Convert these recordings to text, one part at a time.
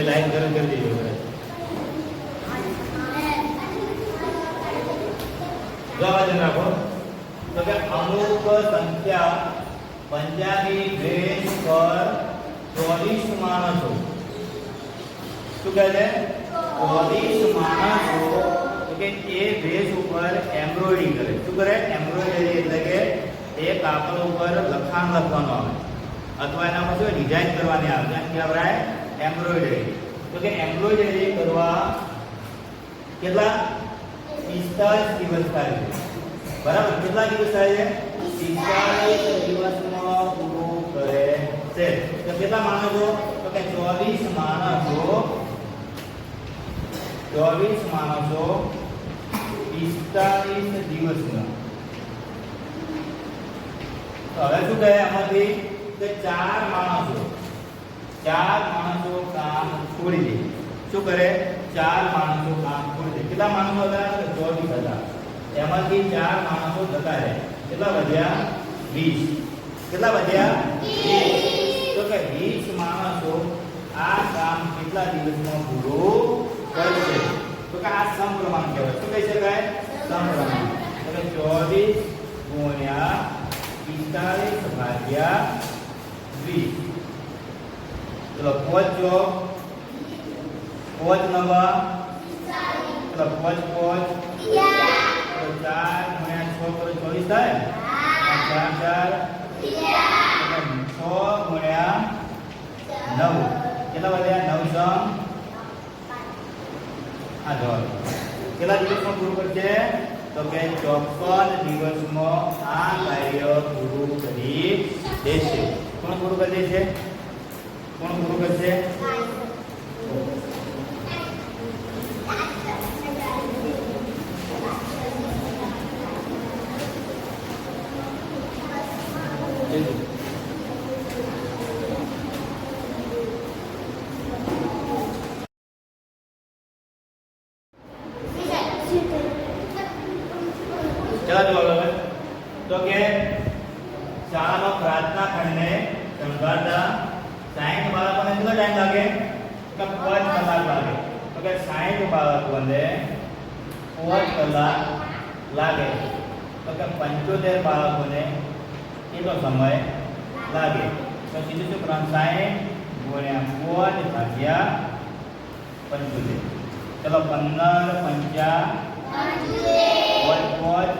એટલે લાઈન કરી કરી દેજો હવે. જો આ બાજુ રાખો તો કે અમુક સંખ્યા પંજાબી ડ્રેસ પર ચોવીસ માણસો શું કહે છે ચોવીસ માણસો તો કે એ ડ્રેસ ઉપર એમ્બ્રોઇડરી કરે શું કરે એમ્બ્રોઇડરી એટલે કે એ કાપડ ઉપર લખાણ લખવાનું આવે અથવા એના પર શું ડિઝાઇન કરવાની આવે જેમ કહેવાય એમ્બ્રોઇડરી તો કે એમ્બ્રોઇડરી કરવા કેટલા? પિસ્તાલીસ દિવસ થાય છે. બરાબર? કેટલા દિવસ થાય છે? પિસ્તાલીસ દિવસમાં પૂરું કરે છે. તો કેટલા માણસો? તો કે ચોવીસ માણસો ચોવીસ માણસો પિસ્તાલીસ દિવસમાં હવે શું કહે આમાંથી? કે ચાર માણસો. ચાર માણસો કામ છોડી દે. શું કરે? ચાર માણસો કામ છોડી દે. કેટલા માણસો હતા? ચોવીસ હતા. એમાંથી ચાર માણસો જતા રહે. કેટલા વધ્યા? વીસ. કેટલા વધ્યા? તો કે વીસ માણસો આ કામ કેટલા દિવસમાં પૂરું કરશે? તો કે આ સમપ્રમાણ કહેવાય. શું કહી શકાય? સમપ્રમાણ. કે ચોવીસ ગુણ્યા પિસ્તાલીસ ભાગ્યા વીસ. ચલો પહોંચો પોચ નવા ચલો પોચ પોચ ચાર ગુણ્યા છ કરો ચોવીસ થાય ચાર ચાર છ ગુણ્યા નવ કેટલા વધ્યા નવ સમ આ જવાબ કેટલા દિવસમાં પૂરું કરશે તો કે ચોપન દિવસમાં આ કાર્ય પૂરું કરી દેશે કોણ પૂરું કરી દેશે કોણ પૂરું કરશે તો કે શાળાનો પ્રાર્થના ખંડને શણગારતા સાઠ બાળકોને કેટલો ટાઈમ લાગે? તો પાંચ કલાક લાગે. તો કે સાઠ બાળકોને પાંચ કલાક લાગે. તો કે પંચોતેર બાળકોને કેટલો સમય લાગે? તો સીધું શું કરવાનું? સાઠ ગુણ્યા પાંચ ભાગ્યા પંચોતેર. ચલો પંદર પંચા પાંચ. પાંચ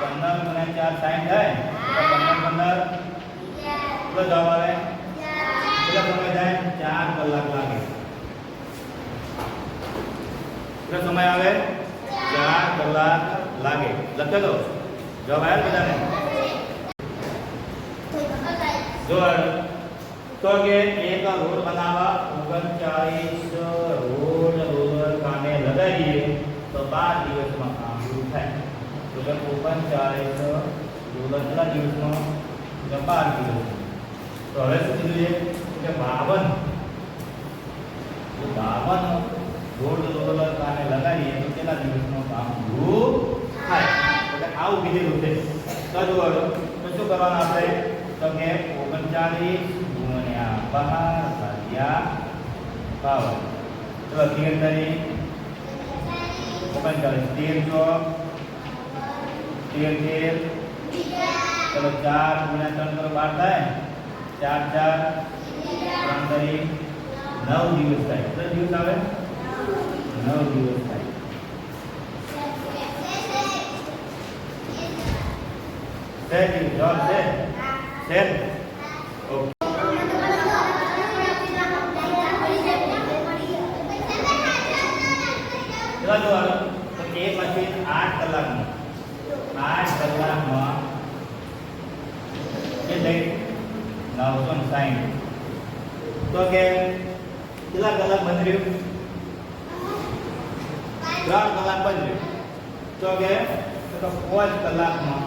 પંદર ગુણ્યા ચાર સાઠ થાય? તો પંદર પંદર. કેટલો જવાબ આવે કેટલો સમય થાય ચાર કલાક લાગે કેટલો સમય આવે? ચાર કલાક લાગે. લખી દો. જવાબ આવ્યો બધાને? જોડ. તો કે એક રોડ બનાવવા ઓગણચાળીસ રોડ રોલર કામે લગાવીએ, તો બાર દિવસમાં કામ પૂરું થાય. તો કે ઓગણચાળીસ રોલર કેટલા દિવસમાં બાર દિવસ. તો હવે શું કીધું કે બાવન. બાવન રોલર કામે લગાવીએ તો કેટલા દિવસનો કામ પૂરું થાય. એટલે આવું કીધેલું છે. જુઓ તો શું કરવાનું આપણે? તો કે ઓગણચાલીસ ગુણ્યા બાર ભાગ્યા બાવન. તો તેર તરી ઓગણચાલીસ. તેર ચોક તેર તેર. ચલો ચાર ગુણ્યા ત્રણ કરો, બાર થાય. ચાર ચાર. ત્રણ તરી નવ દિવસ થાય. દસ દિવસ આવે? નવ દિવસ થાય છે જી જવાબ છે છે ઓકે તો એ પછી આઠ કલાકમાં આઠ કલાકમાં એટલે નવસો ને સાઠ તો કે કેટલા કલાક બંધ રહ્યું ત્રણ કલાક બંધ રહ્યું તો કે તો પાંચ કલાકમાં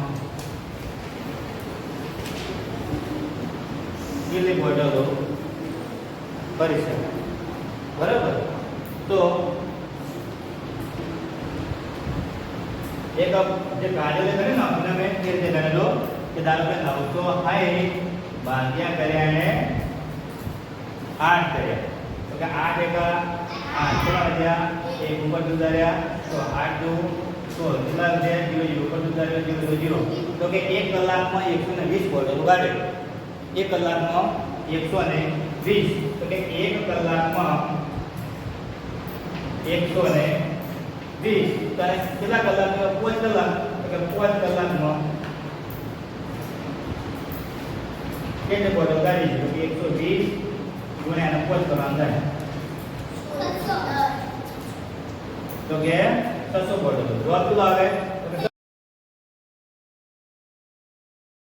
કેટલી બોટલો કરી શકાય બરાબર તો એક જે કાર્યાલય કરે ને આપણે મેં એ રીતે ગણેલો કે ધારો કે નવસો સાઠ ભાગ્યા કર્યા ને આઠ કર્યા કે આઠ એકા આઠ કેટલા વધ્યા એક ઉપર જુદા તો આઠ દુ સોળ કેટલા વધ્યા જીરો જીરો ઉપર જુદા જીરો જીરો જીરો તો કે એક કલાકમાં એકસો ને વીસ બોટલ ઉગાડે. એક કલાકમાં એકસો ને વીસ. તો કે એક કલાકમાં એકસો ને વીસ. તો કેટલા કલાક પાંચ કલાક. તો કે પાંચ કલાકમાં કેટલી બોટલ છે તો કે એકસો વીસ ગુણ્યા પાંચ કલાક થાય. તો કે બોટલ જવાબ કેટલો આવે?